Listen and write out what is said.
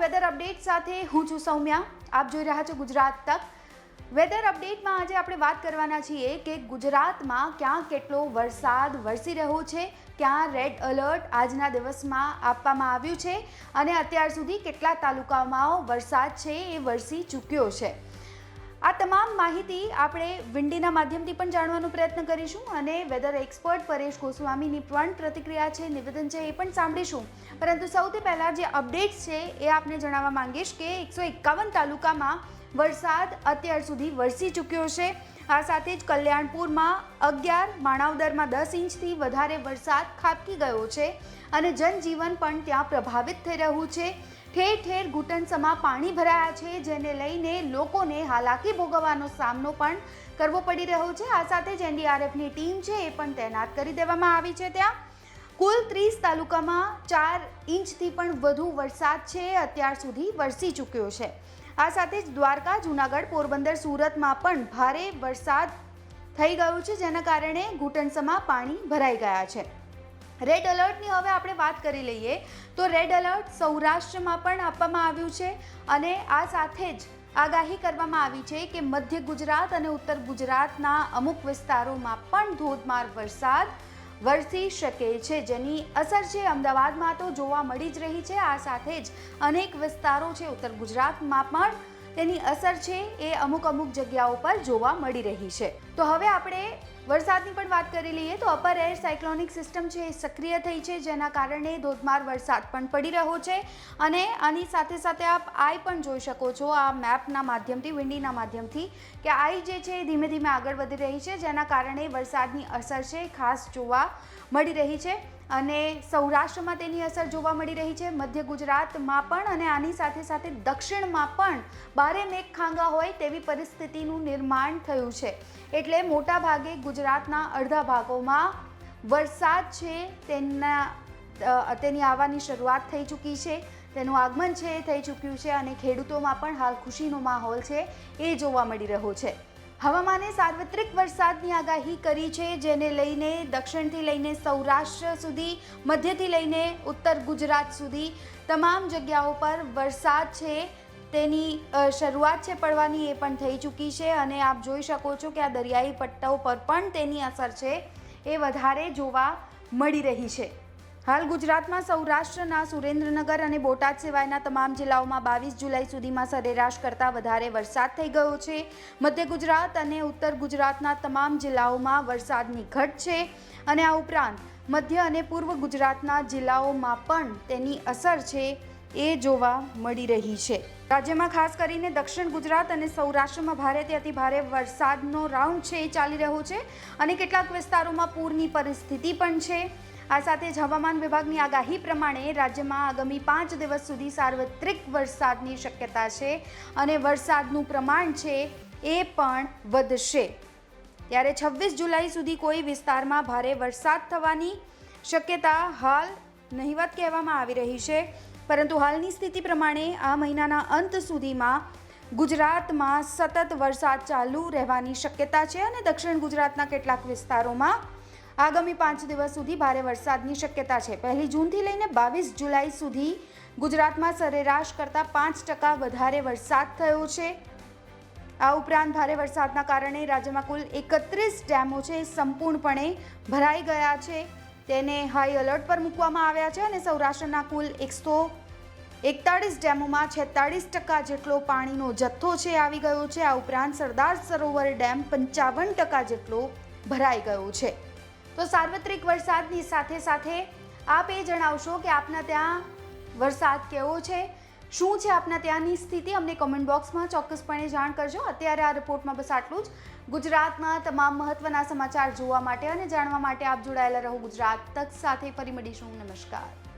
Weather update સાથે હું છું સૌમ્યા. આપ જોઈ રહ્યા છો ગુજરાત તક. વેધર અપડેટમાં આજે આપણે વાત કરવાના છીએ કે ગુજરાતમાં ક્યાં કેટલો વરસાદ વરસી રહ્યો છે, ક્યાં રેડ એલર્ટ આજના દિવસમાં આપવામાં આવ્યું છે, અને અત્યાર સુધી કેટલા તાલુકામાં વરસાદ છે એ વરસી ચૂક્યો છે. આ તમામ માહિતી આપણે વિંડીના માધ્યમથી પણ જાણવાનો પ્રયત્ન કરીશું અને વેધર એક્સપર્ટ પરેશ ગોસ્વામીની પણ પ્રતિક્રિયા છે, નિવેદન છે એ પણ સાંભળીશું. પરંતુ સૌથી પહેલાં જે અપડેટ્સ છે એ આપને જણાવવા માંગીશ કે એકસો એકાવન તાલુકામાં વરસાદ અત્યાર સુધી વરસી ચૂક્યો છે. આ સાથે જ કલ્યાણપુરમાં અગિયાર, માણાવદરમાં દસ ઇંચથી વધારે વરસાદ ખાબકી ગયો છે અને જનજીવન પણ ત્યાં પ્રભાવિત થઈ રહ્યું છે. ઠેર ઠેર ઘૂંટણસમાં પાણી ભરાયા છે, જેને લઈને લોકોને હાલાકી ભોગવવાનો સામનો પણ કરવો પડી રહ્યો છે. આ સાથે જ એનડીઆરએફની ટીમ છે, એ પણ તૈનાત કરી દેવામાં આવી છે ત્યાં. કુલ ત્રીસ તાલુકામાં ચાર ઇંચથી પણ વધુ વરસાદ છે, અત્યાર સુધી વરસી ચૂક્યો છે. આ સાથે જ દ્વારકા, જૂનાગઢ, પોરબંદર, સુરતમાં પણ ભારે વરસાદ થઈ ગયો છે, જેના કારણે ઘૂંટણસમાં પાણી ભરાઈ ગયા છે. રેડ એલર્ટની હવે આપણે વાત કરી લઈએ તો રેડ એલર્ટ સૌરાષ્ટ્રમાં પણ આપવામાં આવ્યું છે અને આ સાથે જ આગાહી કરવામાં આવી છે કે મધ્ય ગુજરાત અને ઉત્તર ગુજરાતના અમુક વિસ્તારોમાં પણ ધોધમાર વરસાદ વરસી શકે છે. જેની અસર છે અમદાવાદમાં તો જોવા મળી જ રહી છે. આ સાથે જ અનેક વિસ્તારો છે ઉત્તર ગુજરાતમાં પણ તેની અસર છે એ અમુક અમુક જગ્યાઓ પર જોવા મળી રહી છે. તો હવે આપણે વરસાદની પણ વાત કરી લઈએ તો અપર એર સાયક્લોનિક સિસ્ટમ છે એ સક્રિય થઈ છે, જેના કારણે ધોધમાર વરસાદ પણ પડી રહ્યો છે. અને આની સાથે સાથે આપ આઈ પણ જોઈ શકો છો આ મેપના માધ્યમથી વિન્ડીના માધ્યમથી, કે આઈ જે છે એ ધીમે ધીમે આગળ વધી રહી છે, જેના કારણે વરસાદની અસર છે ખાસ જોવા મળી રહી છે. અને સૌરાષ્ટ્રમાં તેની અસર જોવા મળી રહી છે. મધ્ય ગુજરાતમાં પણ અને આની સાથે સાથે દક્ષિણમાં પણ બારે મેઘ ખાંગા હોય તેવી પરિસ્થિતિનું નિર્માણ થયું છે. એટલે મોટા ભાગે ગુજરાતના અડધા ભાગોમાં વરસાદ છે તેના તેની આવવાની શરૂઆત થઈ ચૂકી છે. તેનું આગમન છે એ થઈ ચૂક્યું છે અને ખેડૂતોમાં પણ હાલ ખુશીનો માહોલ છે એ જોવા મળી રહ્યો છે. હવામાને સાર્વત્રિક વરસાદની આગાહી કરી છે, જેને લઈને દક્ષિણથી લઈને સૌરાષ્ટ્ર સુધી, મધ્યથી લઈને ઉત્તર ગુજરાત સુધી તમામ જગ્યાઓ પર વરસાદ છે. તેની શરૂઆત છે પડવાની એ પણ થઈ ચૂકી છે અને આપ જોઈ શકો છો કે આ દરિયાઈ પટ્ટાઓ પર પણ તેની અસર છે. એ વધારે જોવા મળી રહી છે. હાલ ગુજરાતમાં સૌરાષ્ટ્રના સુરેન્દ્રનગર અને બોટાદ સિવાયના તમામ જિલ્લાઓમાં બાવીસ જુલાઈ સુધીમાં સરેરાશ કરતાં વધારે વરસાદ થઈ ગયો છે. મધ્ય ગુજરાત અને ઉત્તર ગુજરાતના તમામ જિલ્લાઓમાં વરસાદની ઘટ છે અને આ ઉપરાંત મધ્ય અને પૂર્વ ગુજરાતના જિલ્લાઓમાં પણ તેની અસર છે એ જોવા મળી રહી છે. રાજ્યમાં ખાસ કરીને દક્ષિણ ગુજરાત અને સૌરાષ્ટ્રમાં ભારેથી અતિ ભારે વરસાદનો રાઉન્ડ છે એ ચાલી રહ્યો છે અને કેટલાક વિસ્તારોમાં પૂરની પરિસ્થિતિ પણ છે. આ સાથે જ હવામાન વિભાગની આગાહી પ્રમાણે રાજ્યમાં આગામી પાંચ દિવસ સુધી સાર્વત્રિક વરસાદની શક્યતા છે અને વરસાદનું પ્રમાણ છે એ પણ વધશે. ત્યારે છવ્વીસ જુલાઈ સુધી કોઈ વિસ્તારમાં ભારે વરસાદ થવાની શક્યતા હાલ નહિવત કહેવામાં આવી રહી છે. પરંતુ હાલની સ્થિતિ પ્રમાણે આ મહિનાના અંત સુધીમાં ગુજરાતમાં સતત વરસાદ ચાલુ રહેવાની શક્યતા છે અને દક્ષિણ ગુજરાતના કેટલાક વિસ્તારોમાં આગામી પાંચ દિવસ સુધી ભારે વરસાદની શક્યતા છે. પહેલી જૂનથી લઈને બાવીસ જુલાઈ સુધી ગુજરાતમાં સરેરાશ કરતાં પાંચ ટકા વધારે વરસાદ થયો છે. આ ઉપરાંત ભારે વરસાદના કારણે રાજ્યમાં કુલ એકત્રીસ ડેમો છે સંપૂર્ણપણે ભરાઈ ગયા છે. તેને હાઈ એલર્ટ પર મૂકવામાં આવ્યા છે અને સૌરાષ્ટ્રના કુલ એકસો એકતાળીસ ડેમોમાં છેતાળીસ ટકા જેટલો પાણીનો જથ્થો છે આવી ગયો છે. આ ઉપરાંત સરદાર સરોવર ડેમ પંચાવન ટકા જેટલો ભરાઈ ગયો છે. તો સાર્વત્રિક વરસાદની સાથે સાથે આપ એ જણાવશો કે આપના ત્યાં વરસાદ કેવો છે? શું છે આપના ત્યાંની સ્થિતિ? અમને કોમેન્ટ બોક્સમાં ચોક્કસપણે જાણ કરજો. અત્યારે આ રિપોર્ટમાં બસ આટલું જ. ગુજરાતમાં તમામ મહત્ત્વના સમાચાર જોવા માટે અને જાણવા માટે આપ જોડાયેલા રહો ગુજરાત તક સાથે. ફરી મળીશું. નમસ્કાર.